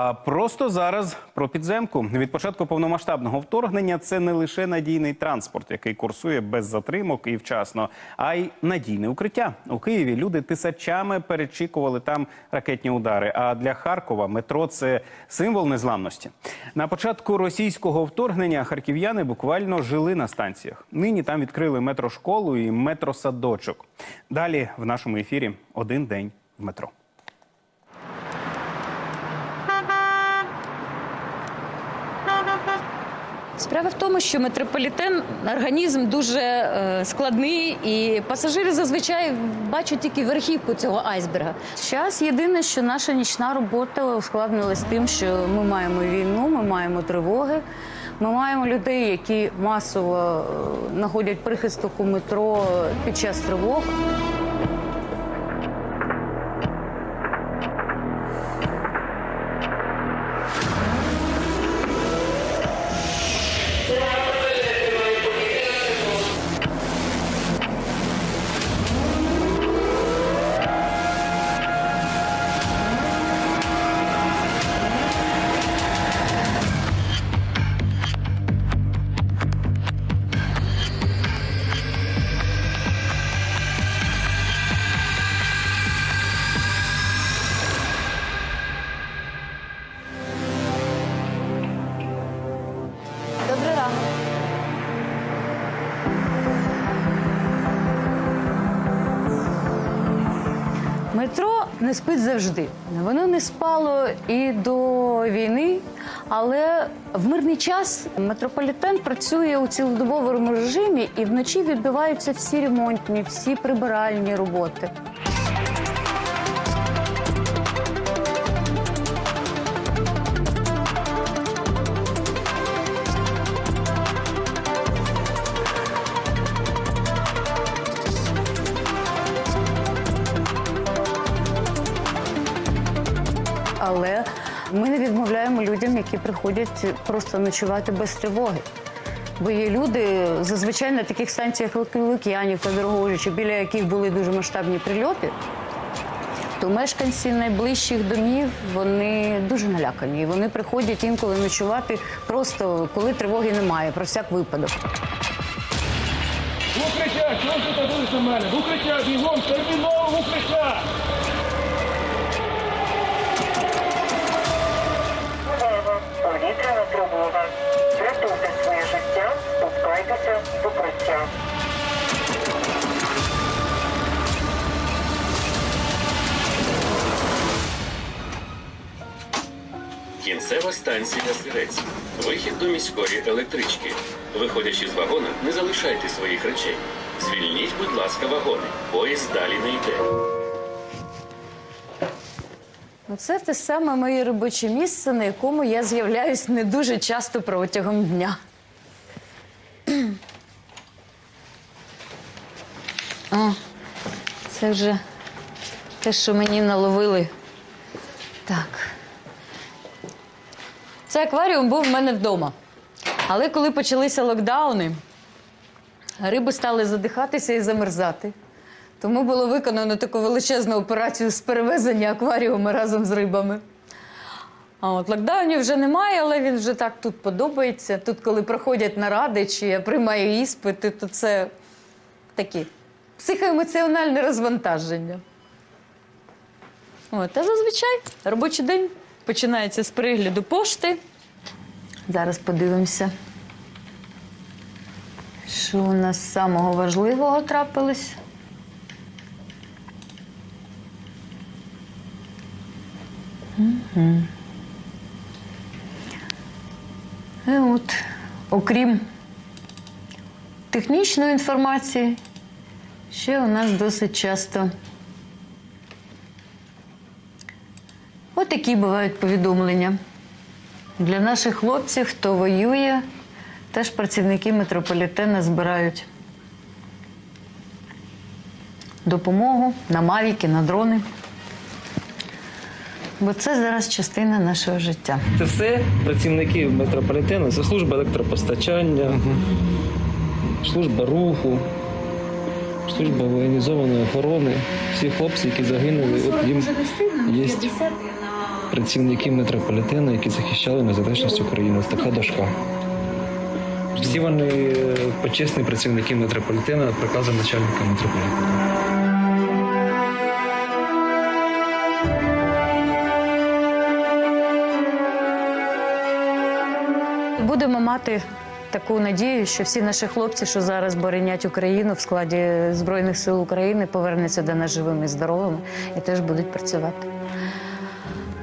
А просто зараз про підземку. Від початку повномасштабного вторгнення це не лише надійний транспорт, який курсує без затримок і вчасно, а й надійне укриття. У Києві люди тисячами перечікували там ракетні удари. А для Харкова метро це символ незламності. На початку російського вторгнення харків'яни буквально жили на станціях. Нині там відкрили метрошколу і метросадочок. Далі в нашому ефірі один день в метро. Справа в тому, що метрополітен організм дуже е, складний, і пасажири зазвичай бачать тільки верхівку цього айсберга. Зараз єдине, що наша нічна робота ускладнилась тим, що ми маємо війну, ми маємо тривоги. Ми маємо людей, які масово е, знаходять прихисток у метро під час тривог. Спить завжди. Воно не спало і до війни, але в мирний час метрополітен працює у цілодобовому режимі, і вночі відбуваються всі ремонтні, всі прибиральні роботи. Які приходять просто ночувати без тривоги. Бо є люди зазвичай на таких станціях, як Лук'янівка, Дорогожичі, біля яких були дуже масштабні прильоти, то мешканці найближчих домів вони дуже налякані. І вони приходять інколи ночувати просто коли тривоги немає, про всяк випадок. В укриття! Ви тут мене? В укриття! Бігом! Терміново в укриття! Спускайтеся з укриття. Кінцева станція Сирець. Вихід до міської електрички. Виходячи з вагона, не залишайте своїх речей. Звільніть, будь ласка, вагони. Поїзд далі не йде. Оце те саме моє робоче місце, на якому я з'являюсь не дуже часто протягом дня. О, це вже те, що мені наловили. Так. Цей акваріум був в мене вдома. Але коли почалися локдауни, риби стали задихатися і замерзати. Тому було виконано таку величезну операцію з перевезення акваріуму разом з рибами. А от локдаунів вже немає, але він вже так тут подобається. Тут, коли проходять наради, чи я приймаю іспити, то це такі психоемоціональне розвантаження. От, а зазвичай робочий день починається з перегляду пошти. Зараз подивимося, що у нас самого важливого трапилось. І от, окрім технічної інформації, ще у нас досить часто отакі бувають повідомлення. Для наших хлопців, хто воює, теж працівники метрополітена збирають допомогу на мавіки, на дрони. Бо це зараз частина нашого життя. Це все працівники метрополітену, це служба електропостачання, служба руху, служба воєнізованої охорони. Всі хлопці, які загинули, от їм є працівники метрополітену, які захищали незалежність України. Ось така дошка. Всі вони е, почесні працівники метрополітену, приказом начальника метрополітену. Будемо мати таку надію, що всі наші хлопці, що зараз боронять Україну в складі Збройних сил України, повернуться до нас живими і здоровими і теж будуть працювати.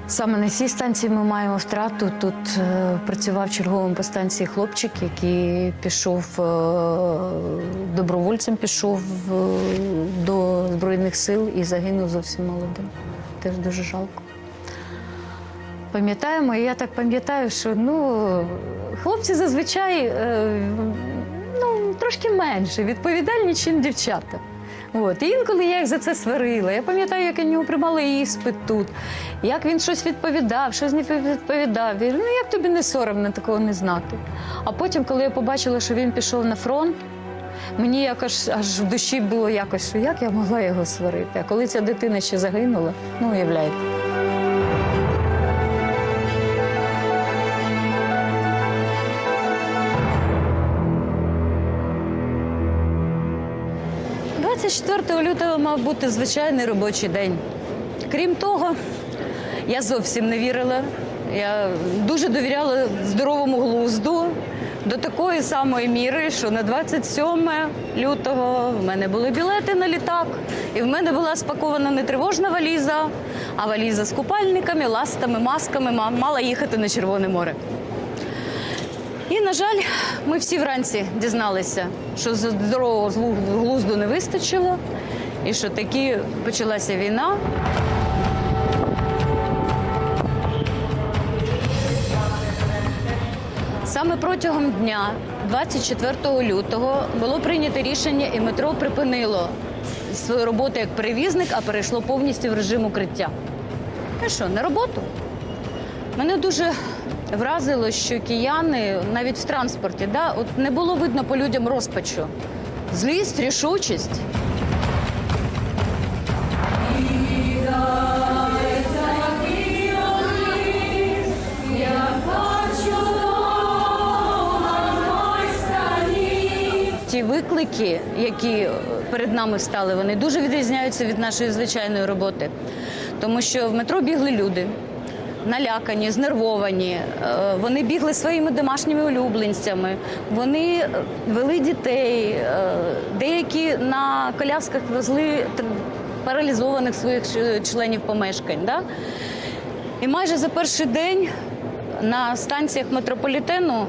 Саме на цій станції ми маємо втрату. Тут е, працював черговим по станції хлопчик, який пішов е, добровольцем, пішов е, до Збройних сил і загинув зовсім молодим. Теж дуже жалко. Пам'ятаємо, і я так пам'ятаю, що ну, хлопці зазвичай е, ну, трошки менше відповідальні, ніж дівчата. От. І інколи я їх за це сварила. Я пам'ятаю, як я нього приймала іспит тут, як він щось відповідав, щось не відповідав. Я, ну як тобі не соромно такого не знати. А потім, коли я побачила, що він пішов на фронт, мені якось аж в душі було якось, що як я могла його сварити. А коли ця дитина ще загинула, ну уявляєте. – 24 лютого мав бути звичайний робочий день. Крім того, я зовсім не вірила. Я дуже довіряла здоровому глузду до такої самої міри, що на 27 лютого в мене були білети на літак, і в мене була спакована не тривожна валіза, а валіза з купальниками, ластами, масками мала їхати на Червоне море. І, на жаль, ми всі вранці дізналися, що здорового глузду не вистачило, і що таки почалася війна. Саме протягом дня, 24 лютого, було прийнято рішення, і метро припинило свою роботу як перевізник, а перейшло повністю в режим укриття. Ну що, на роботу? Мене дуже вразило, що кияни навіть в транспорті, да, от не було видно по людям розпачу. Злість, рішучість. Ті виклики, які перед нами стали, вони дуже відрізняються від нашої звичайної роботи. Тому що в метро бігли люди, налякані, знервовані. Е, Вони бігли своїми домашніми улюбленцями, вони е, вели дітей, е, деякі на колясках везли паралізованих своїх членів помешкань. Да? І майже за перший день на станціях метрополітену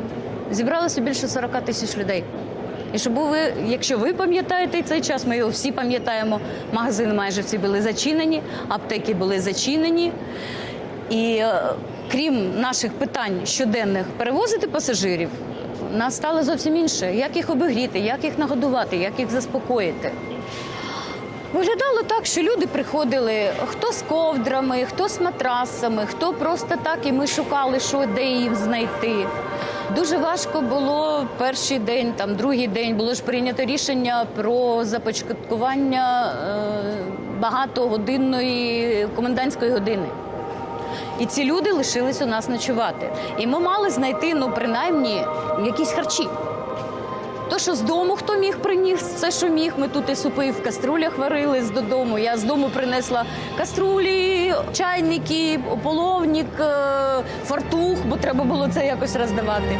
зібралося більше 40 тисяч людей. І щоб ви, якщо ви пам'ятаєте цей час, ми його всі пам'ятаємо. Магазини майже всі були зачинені, аптеки були зачинені. І е, крім наших питань щоденних перевозити пасажирів, нас стало зовсім інше. Як їх обігріти, як їх нагодувати, як їх заспокоїти. Виглядало так, що люди приходили хто з ковдрами, хто з матрасами, хто просто так, і ми шукали, що де їм знайти. Дуже важко було перший день, там другий день було ж прийнято рішення про започаткування е, багатогодинної комендантської години. І ці люди лишились у нас ночувати. І ми мали знайти, ну принаймні, якісь харчі. То, що з дому хто міг приніс, все, що міг. Ми тут і супи в каструлях варили з додому. Я з дому принесла каструлі, чайники, половник, е, фартух, бо треба було це якось роздавати.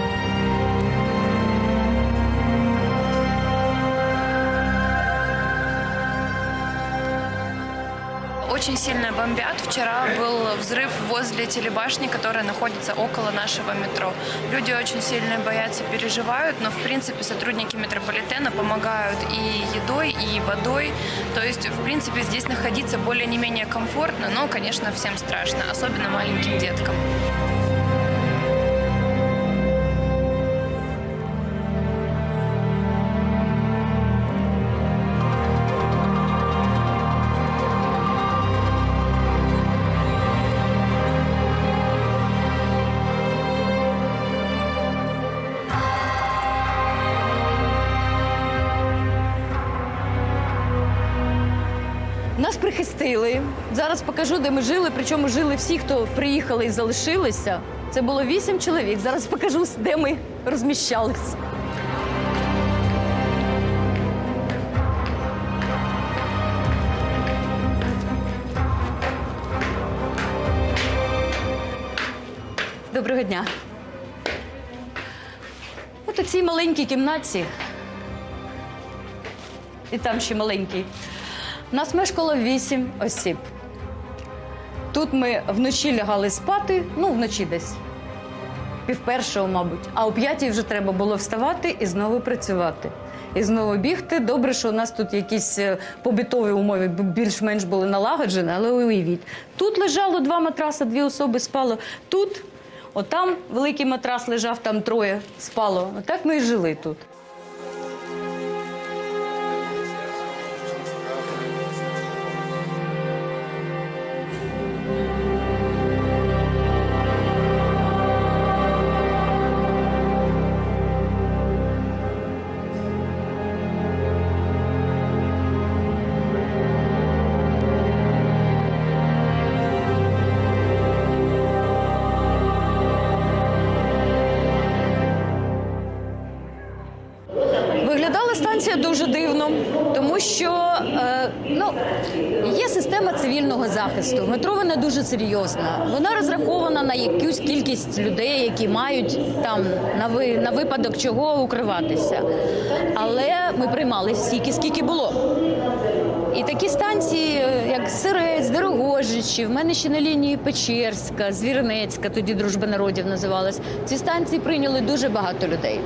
Очень сильно бомбят. Вчера был взрыв возле телебашни, которая находится около нашего метро. Люди очень сильно боятся, переживают, но в принципе сотрудники метрополитена помогают и едой, и водой. То есть, в принципе, здесь находиться более не менее комфортно, но, конечно, всем страшно, особенно маленьким деткам. Нас захистили. Зараз покажу, де ми жили. Причому жили всі, хто приїхали і залишилися. Це було вісім чоловік. Зараз покажу, де ми розміщалися. Доброго дня. От у цій маленькій кімнатці, і там ще маленький, нас мешкало вісім осіб. Тут ми вночі лягали спати, ну, вночі десь. Пів першого, мабуть. А о п'ятій вже треба було вставати і знову працювати. І знову бігти. Добре, що у нас тут якісь е, побутові умови більш-менш були налагоджені, але уявіть. Тут лежало два матраси, дві особи спало. Тут, отам великий матрас лежав, там троє спало. Отак ми і жили тут. Дуже дивно, тому що е, ну, є система цивільного захисту. Метро вона дуже серйозна. Вона розрахована на якусь кількість людей, які мають там на ви на випадок чого укриватися. Але ми приймали стільки, скільки було. І такі станції, е, як Сирець, Дорогожичі, в мене ще на лінії Печерська, Звірнецька, тоді дружба народів називалась. Ці станції прийняли дуже багато людей.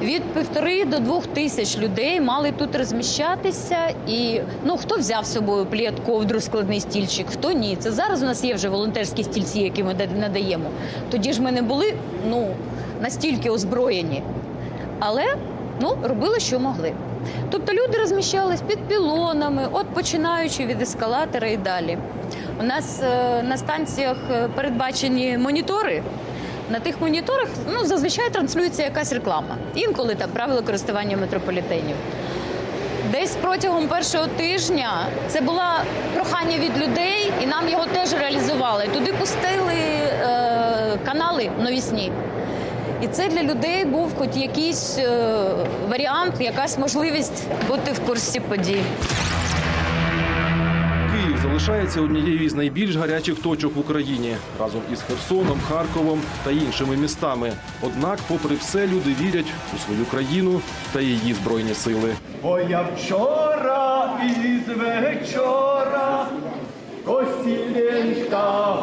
Від півтори до двох тисяч людей мали тут розміщатися. І ну хто взяв з собою плід, ковдру, складний стільчик, хто ні. Це зараз у нас є вже волонтерські стільці, які ми надаємо. Тоді ж ми не були ну настільки озброєні, але ну робили, що могли. Тобто люди розміщались під пілонами, от починаючи від ескалатора і далі. У нас е, на станціях е, передбачені монітори. На тих моніторах ну, зазвичай транслюється якась реклама. Інколи там правила користування метрополітенів. Десь протягом першого тижня це було прохання від людей, і нам його теж реалізували. Туди пустили е, канали новісні. І це для людей був хоч якийсь е, варіант, якась можливість бути в курсі подій. Залишається однією з найбільш гарячих точок в Україні разом із Херсоном, Харковом та іншими містами. Однак, попри все, люди вірять у свою країну та її збройні сили. Бо я вчора із вечора косіленька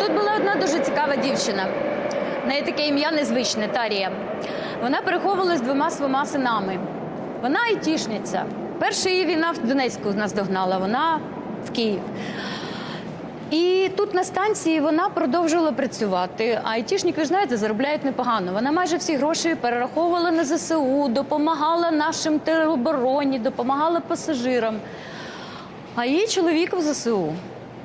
Тут була одна дуже цікава дівчина. В неї таке ім'я незвичне Тарія. Вона переховувалась з двома своїми синами. Вона айтішниця. Перша її війна в Донецьку нас догнала, вона в Київ. І тут на станції вона продовжувала працювати. А айтішники, знаєте, заробляють непогано. Вона майже всі гроші перераховувала на ЗСУ, допомагала нашим теробороні, допомагала пасажирам. А її чоловік в ЗСУ.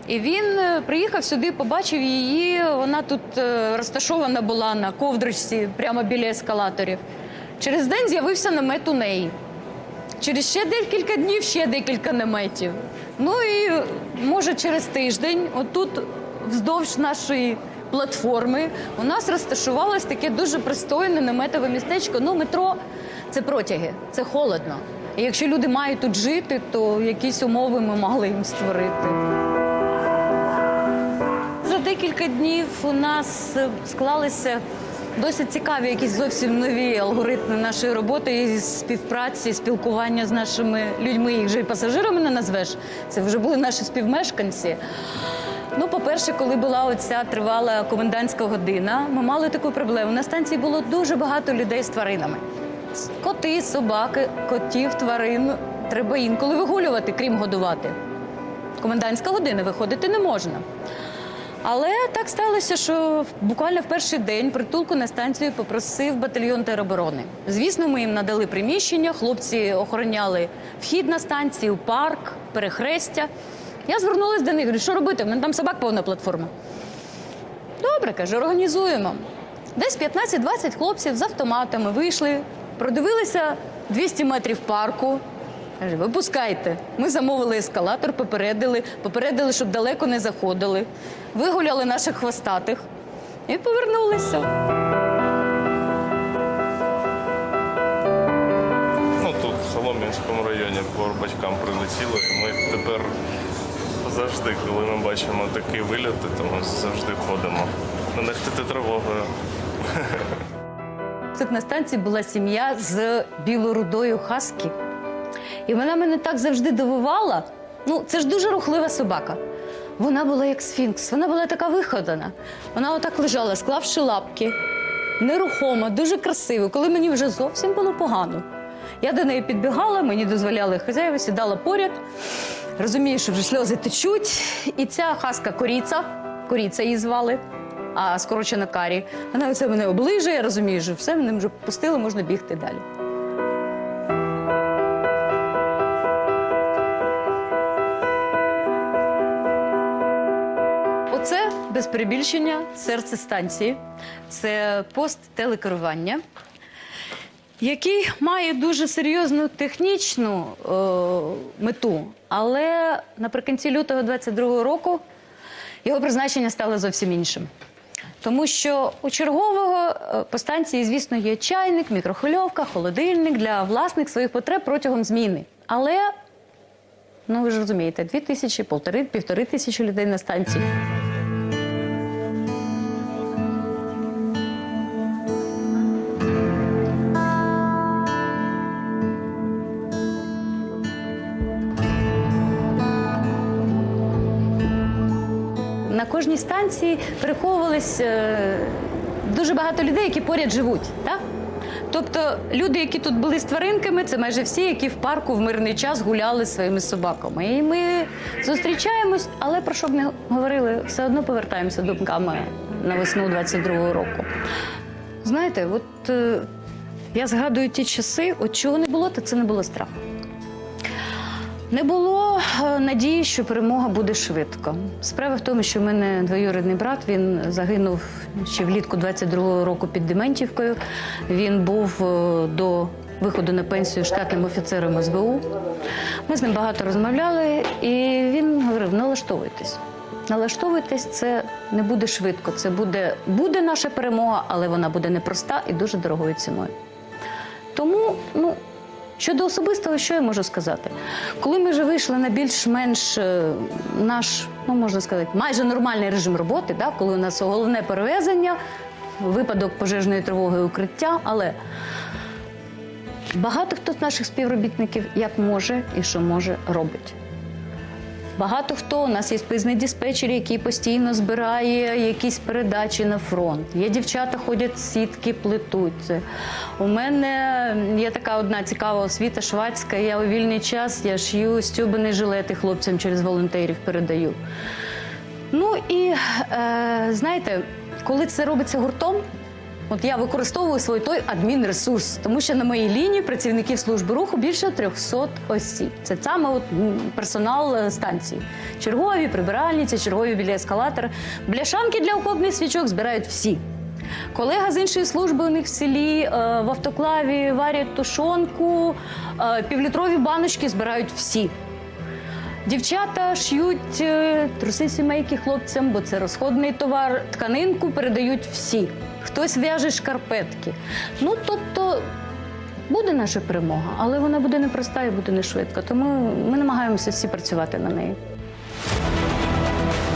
І він е, приїхав сюди, побачив її. Вона тут е, розташована була на ковдричці прямо біля ескалаторів. Через день з'явився намет у неї. Через ще декілька днів ще декілька наметів. Ну і може через тиждень, отут, вздовж нашої платформи, у нас розташувалось таке дуже пристойне наметове містечко. Ну, метро це протяги, це холодно. І якщо люди мають тут жити, то якісь умови ми могли їм створити. За декілька днів у нас е, склалися досить цікаві, якісь зовсім нові алгоритми нашої роботи і співпраці, спілкування з нашими людьми. Їх вже і пасажирами не назвеш. Це вже були наші співмешканці. Ну, по-перше, коли була оця тривала комендантська година, ми мали таку проблему. На станції було дуже багато людей з тваринами. Коти, собаки, котів, тварин. Треба інколи вигулювати, крім годувати. Комендантська година виходити не можна. Але так сталося, що буквально в перший день притулку на станцію попросив батальйон тероборони. Звісно, ми їм надали приміщення, хлопці охороняли вхід на станцію, парк, перехрестя. Я звернулася до них, говорю, що робити? У мене там собак повна платформа. Добре, каже, організуємо. Десь 15-20 хлопців з автоматами вийшли, продивилися 200 метрів парку, Каже, випускайте. Ми замовили ескалатор, попередили, попередили, щоб далеко не заходили. Вигуляли наших хвостатих і повернулися. Ну тут в Солом'янському районі по батькам прилетіло, і ми тепер завжди, коли ми бачимо такі вильоти, то ми завжди ходимо. Не нехтити тривогою. Тут на станції була сім'я з білорудою хаскі. І вона мене так завжди дивувала. Ну, це ж дуже рухлива собака. Вона була як сфінкс, вона була така виходана. Вона отак лежала, склавши лапки, нерухома, дуже красиво, коли мені вже зовсім було погано. Я до неї підбігала, мені дозволяли хазяїва, сідала поряд. Розумію, що вже сльози течуть. І ця хаска коріця, коріця її звали, а скорочено карі. Вона оце мене оближує, я розумію, що все, мене вже пустили, можна бігти далі. Без перебільшення серце станції. Це пост телекерування, який має дуже серйозну технічну е, мету. Але наприкінці лютого 22-го року його призначення стало зовсім іншим. Тому що у чергового е, по станції, звісно, є чайник, мікрохвильовка, холодильник для власних своїх потреб протягом зміни. Але, ну ви ж розумієте, дві тисячі, півтори тисячі людей на станції. На кожній станції переховувались е, дуже багато людей, які поряд живуть. Так? Тобто люди, які тут були з тваринками, це майже всі, які в парку в мирний час гуляли своїми собаками. І ми зустрічаємось, але про що б не говорили, все одно повертаємося думками на весну 22-го року. Знаєте, от е, я згадую ті часи, от чого не було, то це не було страху. Не було е, надії, що перемога буде швидко. Справа в тому, що в мене двоюрідний брат він загинув ще влітку 22-го року під Дементівкою. Він був е, до виходу на пенсію штатним офіцером СБУ. Ми з ним багато розмовляли, і він говорив: налаштовуйтесь. Налаштовуйтесь, це не буде швидко. Це буде, буде наша перемога, але вона буде непроста і дуже дорогою ціною. Тому, ну, щодо особистого, що я можу сказати? Коли ми вже вийшли на більш-менш е, наш, ну можна сказати, майже нормальний режим роботи, да, коли у нас головне перевезення, випадок пожежної тривоги укриття, але багато хто з наших співробітників як може і що може робить. Багато хто у нас є списний диспетчер, який постійно збирає якісь передачі на фронт. Є дівчата, ходять сітки, плетуть. У мене є така одна цікава освіта швадська. Я у вільний час я шью стюбані жилети хлопцям через волонтерів передаю. Ну і е, знаєте, коли це робиться гуртом, От я використовую свій той адмінресурс, тому що на моїй лінії працівників служби руху більше 300 осіб. Це саме от персонал е, станції. Чергові, прибиральниці, чергові біля ескалатора. Бляшанки для окопних свічок збирають всі. Колега з іншої служби у них в селі е, в автоклаві варять тушонку, е, півлітрові баночки збирають всі. Дівчата ш'ють е, труси сімейки хлопцям, бо це розходний товар. Тканинку передають всі. Хтось в'яже шкарпетки. Ну тобто буде наша перемога, але вона буде непроста і буде не швидко. Тому ми намагаємося всі працювати на неї.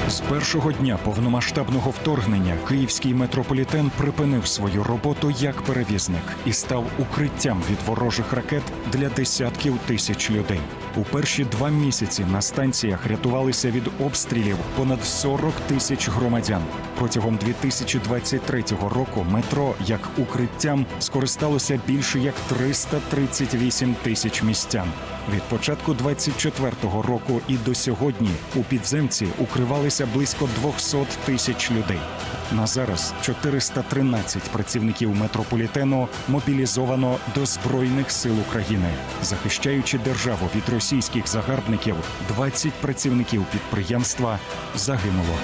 З першого дня повномасштабного вторгнення київський метрополітен припинив свою роботу як перевізник і став укриттям від ворожих ракет для десятків тисяч людей. У перші два місяці на станціях рятувалися від обстрілів понад 40 тисяч громадян. Протягом 2023 року метро як укриттям скористалося більше як 338 тисяч містян. Від початку 24-го року і до сьогодні у підземці укривалися близько 200 тисяч людей. На зараз 413 працівників метрополітену мобілізовано до збройних сил України, захищаючи державу від російських загарбників. 20 працівників підприємства загинуло.